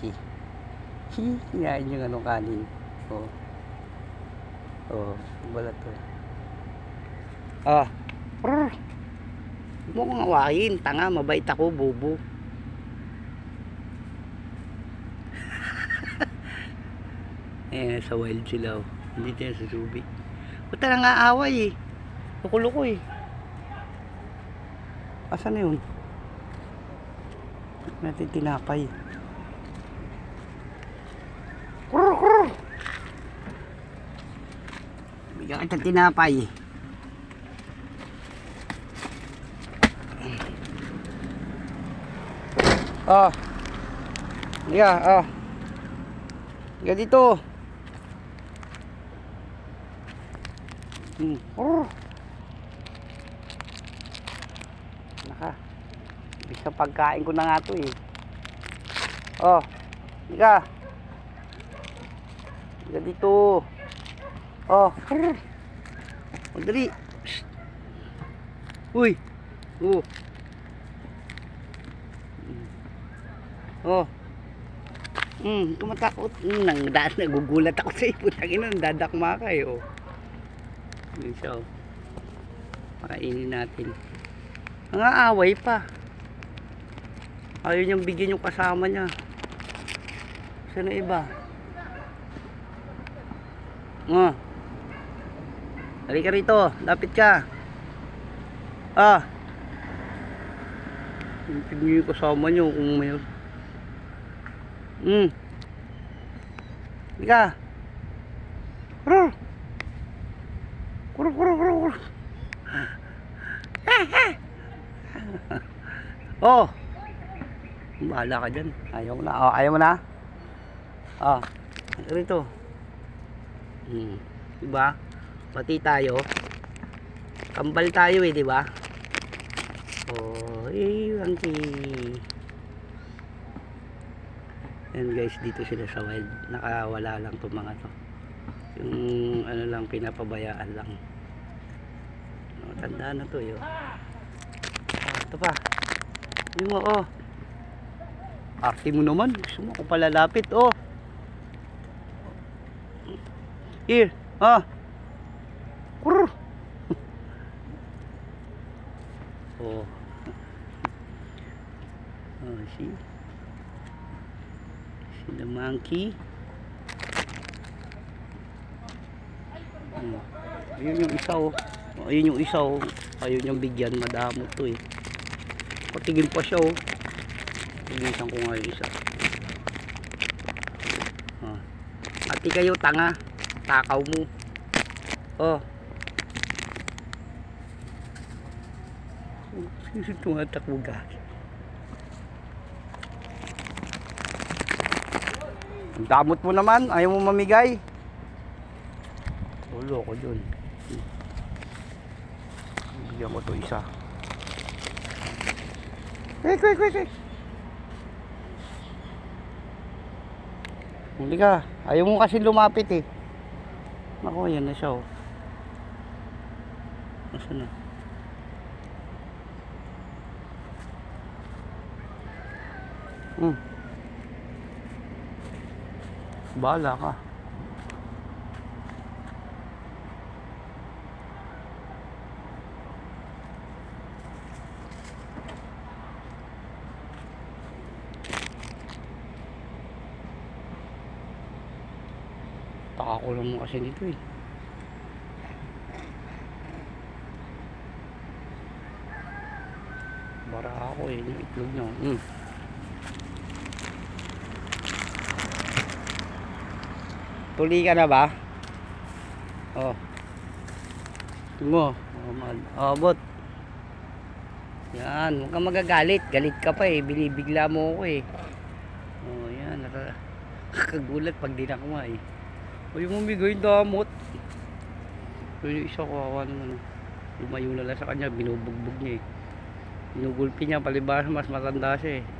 monkey. Kinain yung ano kanin. Oh. Oh, balat to. Ah. Mo kong awayin. Tanga, mabait ako, bobo. eh, sa wild sila. Oh. Hindi tayo sa subi. Ba't na nga away eh. Luko-luko eh. Asan na yun? Natin tinapay. Kurr, kurr. Bigyan kita tinapay. Ah. Liga, ah. Liga dito. Hmm. Kurr. Naka. Ibig sa pagkain ko na nga to eh. Oh. Liga. Liga dito. Oh. Brr. Madali. Shh. Uy. Oh. Oh. Hmm, tumatakot. Hmm, nang daan, nagugulat ako sa iyo. Tangina, dadakma ka eh. Oh. Oh. Natin. Mga away pa. Ayaw niyang bigyan yung kasama niya. Saan na iba? Oh. Halika rito. Lapit ka. Ah. Tingnan niyo yung kasama niyo kung may... Hmm. Halika. Kurur. Kurur, kurur, kurur, kurur. Oh. Bahala ka dyan. Ayaw na. Oh, ayaw mo na. Ah. Rito. Hmm. Diba? Pati tayo. Kambal tayo eh, di ba? Oh, eh, monkey. Yan guys, dito sila sa wild. Nakawala lang itong mga to. Yung ano lang, pinapabayaan lang. Oh, tanda na to yun. Ah, ito pa. Yung mo, oh. Arte mo naman. Gusto mo ako palalapit, oh. Here, ah. Kurr. oh. Oh, see? See the monkey? Hmm. Ayun yung isa, oh. Oh, Ayun yung isa, oh. Ayun yung bigyan. Madamo to, eh. Patigil pa siya, oh. Tinisan ko nga yung isa. Oh. Ati kayo, tanga. Takaw mo. Oh. Sino tumatakbo gagi? Damot mo naman. Ayaw mo mamigay. Ulo ko dun. Bigyan ko to isa. Quick, quick, quick, quick. Huli ka. Ayaw mo kasi lumapit eh. Ako, yan na siya oh. Nasaan na? Hmm. Bahala ka. Lang mo kasi dito eh. Bara ako eh, yung itlog niya. Mm. Tuli ka na ba? Oh. Tungo. Oh. Oh. Yan, huwag kang magagalit. Galit ka pa eh. Binibigla mo ako eh. Oh, yan. Naka- Nakakagulat pag dinakma eh. Ay, yung umigay yung damot. Pero yung isa kawawa naman. oh. Lumayo na lang sa kanya, binubugbog niya eh. Binugulpi niya, palibas mas matanda siya eh.